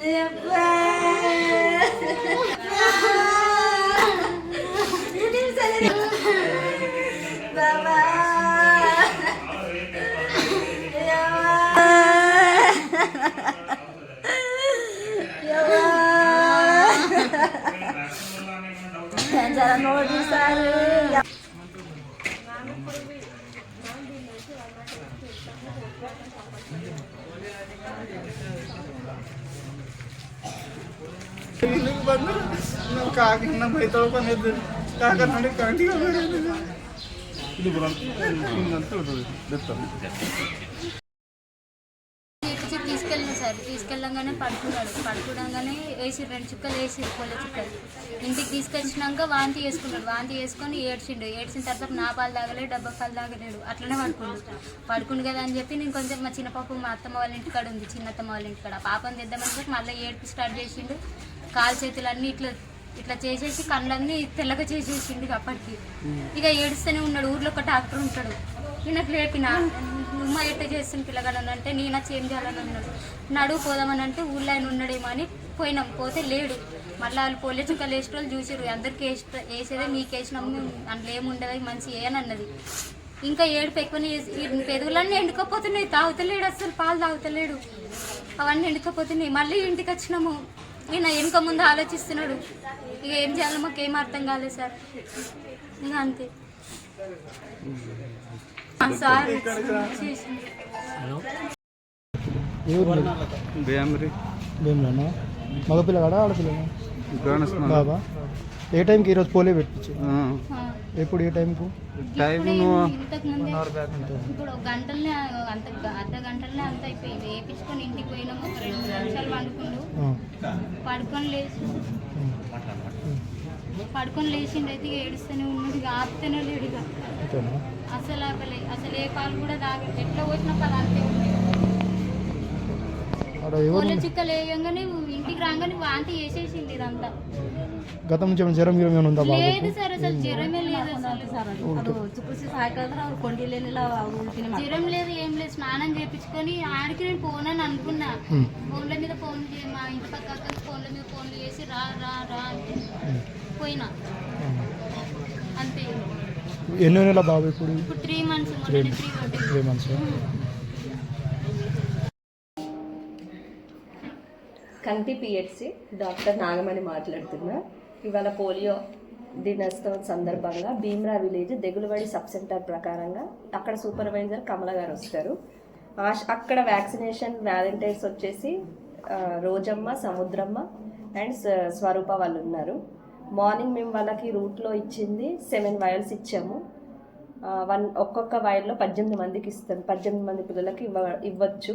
Yeah. ಇಲ್ಲಿಗೆ ಬಂದ್ರೆ ನಾವು ಕಾಕ ನಮ್ಮ ಮೈ ತೊಳ್ಕೊಂಡಿದ್ದು ಕಾಕ ನೋಡಿ ಕಂಟಿಗೆ ಇದು ಬರೋಣ ಹಿಂಗಂತ ಬಿಡ್ತಾರೆ తీపిచ్చి తీసుకెళ్ళిన సార్ తీసుకెళ్ళంగానే పడుకున్నాడు పడుకోవడంగానే వేసి రెండు చుక్కలు వేసి పొల్ల చుక్కలు ఇంటికి తీసుకొచ్చినాక వాంతి చేసుకున్నాడు వాంతి చేసుకొని ఏడ్చిండు ఏడ్చిన తర్వాత నా పాలు తాగలేడు డబ్బా పాలు తాగలేడు అట్లనే పడుకున్నాడు పడుకుండు కదా అని చెప్పి నేను కొంచెం మా చిన్న పాప మా అత్తమ్మ వాళ్ళ ఇంటికాడ ఉంది చిన్నత్తమ్మ వాళ్ళ ఇంటికాడ ఆ పాపని తెద్దామని చెప్పి మళ్ళీ ఏడ్పు స్టార్ట్ చేసిండు కాలు చేతులు అన్నీ ఇట్లా ఇట్లా చేసేసి కళ్ళన్నీ తెల్లగా చేసేసిండు ఇక అప్పటికి ఇక ఏడుస్తూనే ఉన్నాడు ఊర్లో ఒక డాక్టర్ ఉంటాడు. ఈయనకు లేపిన ఉమ్మ ఎట్ట చేస్తుంది పిల్లగాడని అంటే నేను ఏం చేయాలని అన్నాడు. నడు పోదామని అంటే ఊళ్ళో ఆయన ఉన్నాడేమో అని పోయినాం. పోతే లేడు. మళ్ళీ వాళ్ళు పోలే చుక్కలు వేసిన వాళ్ళు చూసారు అందరికి వేసిన వేసేదే మీకు వేసినాము అందులో ఏముండదు మంచి ఏ అని అన్నది. ఇంకా ఏడుపు ఎక్కువ పెదవులన్నీ ఎండుకపోతున్నాయి. తాగుతలేడు అసలు పాలు తాగుతలేడు. అవన్నీ ఎండుకపోతున్నాయి. మళ్ళీ ఇంటికి వచ్చినాము. ఈయన వెనుక ముందు ఆలోచిస్తున్నాడు. ఇక ఏం చేయాలో మాకు ఏం అర్థం కాలేదు సార్. ఇక అంతే. ఆ సార్ భీమ్లోనా మగపిల్లగాడా బాబా? ఏ టైంకి ఈరోజు పోలే పెట్టించి. ఆ. ఆ. ఎప్పుడు ఏ టైంకు? టైం ఇప్పుడు గంటలనే అంత అర్ధ గంటలనే అంత అయిపోయింది. వేపించుకొని ఇంటికి పోయినాము ఒక రెండు నిమిషాలు పండుకుండు. పడుకొని లేచి. పడుకొని లేచిండు అయితే ఇక ఏడుస్తూనే ఉన్నాడు ఇక ఆపుతూనే లేడు ఇక. అసలు ఆపలే అసలు ఏ పాలు కూడా తాగ ఎట్లా పోసిన పాలు అంతే ఉంది చుక్కలు వేయంగానే ఇంటికి రాగానే వాంతి చేసేసింది ఇదంతా. గతం నుంచి ఏమైనా జ్వరం గిరం ఏమైనా ఉందా బాబు లేదు సార్ అసలు జ్వరమే లేదు అసలు. జ్వరం లేదు ఏం లేదు. స్నానం చేపించుకొని ఆడికి నేను ఫోన్ అని అనుకున్నా ఫోన్ల మీద ఫోన్ చే- మా ఇంటి పక్క అక్కకి ఫోన్ల మీద ఫోన్లు చేసి రా రా రా అంటే పోయినా. అంతే. ఎన్నో నెల బాబు ఇప్పుడు? ఇప్పుడు త్రీ మంత్స్ మొన్న త్రీ పడ్డాయి త్రీ మంత్స్ కంటి పిహెచ్సి డాక్టర్ నాగమణి మాట్లాడుతున్నా. ఇవాళ పోలియో దినోత్సవం సందర్భంగా Bheemra village Degulwadi sub centre ప్రకారంగా అక్కడ సూపర్వైజర్ కమల గారు వస్తారు. అక్కడ వ్యాక్సినేషన్ వాలంటీర్స్ వచ్చేసి రోజమ్మ సముద్రమ్మ అండ్ స్వరూప వాళ్ళు ఉన్నారు. మార్నింగ్ మేము వాళ్ళకి రూట్లో ఇచ్చింది సెవెన్ వైల్స్ ఇచ్చాము. వన్ ఒక్కొక్క వైర్లో పద్దెనిమిది మందికి ఇస్తాం పద్దెనిమిది మంది పిల్లలకి ఇవ్వ ఇవ్వచ్చు.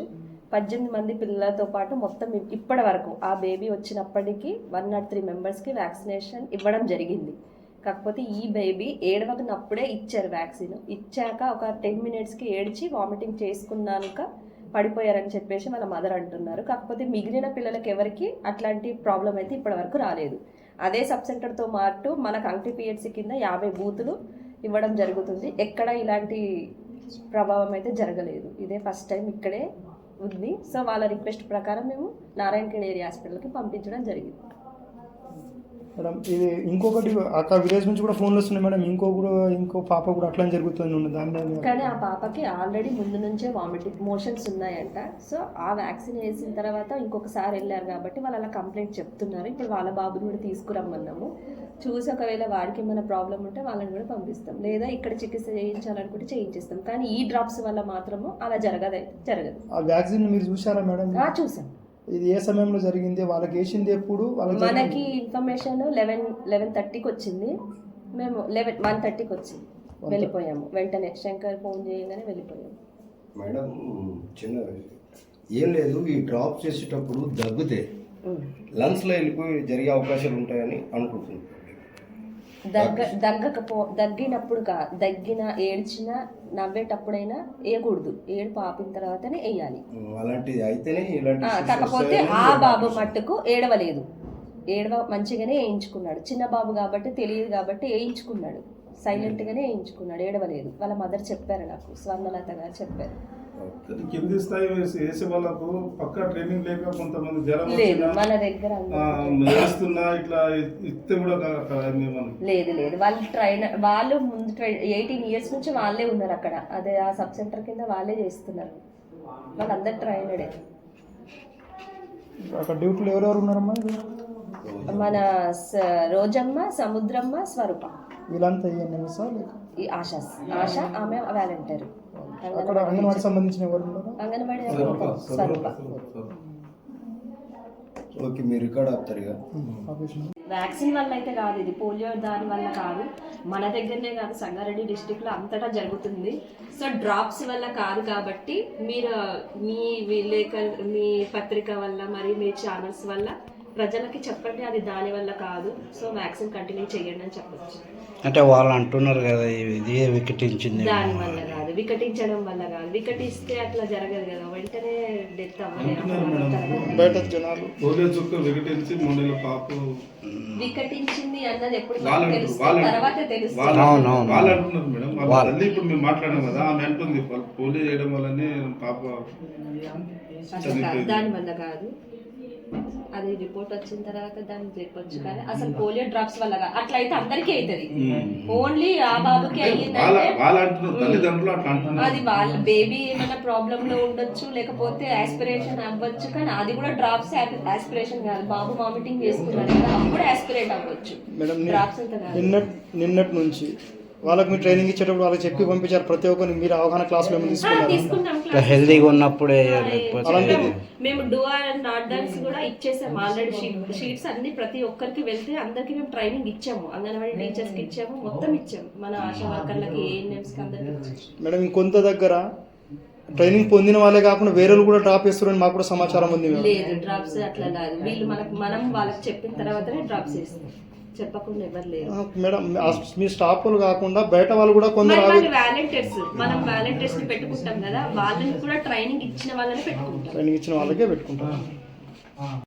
పద్దెనిమిది మంది పిల్లలతో పాటు మొత్తం ఇప్పటి వరకు ఆ బేబీ వచ్చినప్పటికీ వన్ నాట్ త్రీ మెంబర్స్కి వ్యాక్సినేషన్ ఇవ్వడం జరిగింది. కాకపోతే ఈ బేబీ ఏడవకున్నప్పుడే ఇచ్చారు వ్యాక్సిన్. ఇచ్చాక ఒక టెన్ మినిట్స్కి ఏడ్చి వామిటింగ్ చేసుకున్నాక పడిపోయారని చెప్పేసి మన మదర్ అంటున్నారు. కాకపోతే మిగిలిన పిల్లలకి ఎవరికి అట్లాంటి ప్రాబ్లం అయితే ఇప్పటివరకు రాలేదు. అదే సబ్ సెంటర్తో పాటు మనకు అంక్టి పిహెచ్సి కింద యాభై బూతులు ఇవ్వడం జరుగుతుంది. ఎక్కడ ఇలాంటి ప్రభావం అయితే జరగలేదు. ఇదే ఫస్ట్ టైం ఇక్కడే ఉంది. సో వాళ్ళ రిక్వెస్ట్ ప్రకారం మేము నారాయణఖేడ్ ఏరియా హాస్పిటల్కి పంపించడం జరిగింది. మేడం ఇది ఇంకొకటి అక్కడ విలేజ్ నుంచి కూడా ఫోన్లు వస్తున్నాయి మేడం. ఇంకో కూడా ఇంకో పాప కూడా అట్లా జరుగుతుంది దాని కానీ ఆ పాపకి ఆల్రెడీ ముందు నుంచే వామిటింగ్ మోషన్స్ ఉన్నాయంట. సో ఆ వ్యాక్సిన్ వేసిన తర్వాత ఇంకొకసారి వెళ్ళారు కాబట్టి వాళ్ళు అలా కంప్లైంట్ చెప్తున్నారు. ఇప్పుడు వాళ్ళ బాబుని కూడా తీసుకురమ్మన్నాము. చూసి ఒకవేళ వాడికి ఏమైనా ప్రాబ్లం ఉంటే వాళ్ళని కూడా పంపిస్తాం. లేదా ఇక్కడ చికిత్స చేయించాలనుకుంటే చేయించిస్తాం. కానీ ఈ డ్రాప్స్ వల్ల మాత్రము అలా జరగదైతే జరగదు. ఆ వ్యాక్సిన్ మీరు చూసారా మేడం? చూసాం ఇది ఏ సమయంలో జరిగింది? వాళ్ళకి వేసింది ఎప్పుడు? వాళ్ళకి? మనకి ఇన్ఫర్మేషన్ లెవెన్ లెవెన్ థర్టీకి వచ్చింది. మేము లెవెన్ వన్ థర్టీకి వచ్చింది. వెళ్ళిపోయాము. వెంటనే శంకర్ ఫోన్ చేయగానే వెళ్ళిపోయాము. మేడం చిన్న ఏం లేదు ఈ డ్రాప్ చేసేటప్పుడు దగ్గితే. లంగ్స్లో వెళ్ళిపోయి జరిగే అవకాశాలు ఉంటాయని అనుకుంటున్నాను దగ్గ దగ్గకపో దగ్గినప్పుడు కా దగ్గిన ఏడ్చిన నవ్వేటప్పుడైనా వేయకూడదు ఏడుపు ఆపిన తర్వాతనే వేయాలి అలాంటిది అయితేనే ఇలాంటి ఆ, issues కాకపోతే ఆ బాబు. మట్టుకు ఏడవలేదు. ఏడవ మంచిగానే వేయించుకున్నాడు చిన్న బాబు కాబట్టి తెలియదు కాబట్టి వేయించుకున్నాడు సైలెంట్గానే వేయించుకున్నాడు ఏడవలేదు. వాళ్ళ మదర్ చెప్పారు నాకు. స్వర్ణలత గారు చెప్పారు. కింది స్థాయి వేసి వాళ్ళకు పక్క ట్రైనింగ్ లేక కొంతమంది జ్వరం మన దగ్గర వేస్తున్నా ఇట్లా ఇస్తే కూడా లేదు లేదు. వాళ్ళు ట్రైనర్ వాళ్ళు ముందు ఎయిటీన్ ఇయర్స్ నుంచి వాళ్ళే ఉన్నారు అక్కడ. అదే ఆ సబ్ సెంటర్ కింద వాళ్ళే చేస్తున్నారు. వాళ్ళందరు ట్రైనడే. అక్కడ డ్యూటీలు ఎవరెవరు ఉన్నారమ్మా? మన రోజమ్మ సముద్రమ్మ స్వరూప. వీళ్ళంతా ఇవన్నీ లేక? ఈ ఆశ ఆశ ఆమె వాలంటీర్ అక్కడ అంగన్వాడి సంబంధించిన ఎవరు ఉన్నారా అంగన్వాడీ స్వరూప ఓకే మీరు రికార్డ్ ఆపుతారు ఇక. వ్యాక్సిన్ వల్ల అయితే కాదు ఇది పోలియో దాని వల్ల కాదు. మన దగ్గరనే కాదు సంగారెడ్డి డిస్టిక్లో అంతటా జరుగుతుంది. సో డ్రాప్స్ వల్ల కాదు కాబట్టి మీరు మీ విలేక మీ పత్రిక వల్ల మరి మీ ఛానల్స్ వల్ల ప్రజలకి చెప్పండి అది దాని వల్ల కాదు. సో వ్యాక్సిన్ కంటిన్యూ చేయండి అని చెప్పచ్చు. అంటే వాళ్ళు అంటున్నారు కదా ఇది- వికటించింది దాని వల్ల కాదు వికటించడం వల్ల కాదు. వికటిస్తే అట్లా జరగదు కదా వెంటనే డెత్ అవ్వలేదు బయట జనాలు. వికటించి పాపు. వికటించింది అన్నది ఎప్పుడు తర్వాత. తెలుస్తుంది. ఇప్పుడు మేము మాట్లాడాం కదా ఆమె అంటుంది పోలియో చేయడం వల్లనే పాప దాని వల్ల కాదు. అది రిపోర్ట్ వచ్చిన తర్వాత దాన్ని చెప్పొచ్చు కానీ అసలు పోలియో డ్రాప్స్ వల్ల అట్లా అయితే అందరికీ అవుతుంది ఓన్లీ ఆ బాబుకి అయ్యిందంటే అది వాళ్ళ బేబీ ఏమైనా ప్రాబ్లమ్లో ఉండొచ్చు లేకపోతే ఆస్పిరేషన్ అవ్వచ్చు కానీ అది కూడా డ్రాప్స్ ఆస్పిరేషన్ కాదు. బాబు వామిటింగ్ చేసుకున్నాడు కదా అప్పుడు ఆస్పిరేట్ అవ్వచ్చు. డ్రాప్స్ అంత కాదు. నిన్నటి నిన్నటి నుంచి వాళ్ళకి మీరు ట్రైనింగ్ ఇచ్చేటప్పుడు వాళ్ళకి చెప్పి పంపించారు ప్రతి ఒక్కరికి మీరు అవగాహన ఆ, తీసుకున్నారు? తీసుకున్నాం. హెల్దీగా ఉన్నప్పుడే. మేము డూఆర్ అండ్ నాట్ డాన్స్ కూడా ఇచ్చేసాము ఆల్రెడీ షీట్ షీట్స్ అన్ని ప్రతి ఒక్కరికి వెళ్తే అందరికి మేము ట్రైనింగ్ ఇచ్చాము. అంగన్వాడీ టీచర్స్కి ఇచ్చాము. మొత్తం ఇచ్చాము. మన ఆశా వర్కర్లకి ఏఎన్ఎంస్కి అందరికి. మేడం ఇంకొంత దగ్గర ట్రైనింగ్ పొందిన వాళ్ళే కాకుండా వేరే వాళ్ళు కూడా డ్రాప్ చేస్తారని మాకు కూడా సమాచారం ఉంది లేదు డ్రాప్స్ అట్లా లేదు వీళ్ళు మనకు మనం వాళ్ళకి చెప్పిన తర్వాతనే డ్రాప్స్ చేస్తాం చెప్పకుండా ఎవరు లేరు. మేడం మీ స్టాఫ్ వాళ్ళు కాకుండా బయట వాళ్ళు కూడా కొందరు వాళ్ళు వాలంటీర్స్ మనం వాలంటీర్స్ని పెట్టుకుంటాం కదా వాళ్ళని కూడా ట్రైనింగ్ ఇచ్చిన వాళ్ళని పెట్టుకుంటాం. ట్రైనింగ్ ఇచ్చిన వాళ్ళకే పెట్టుకుంటారు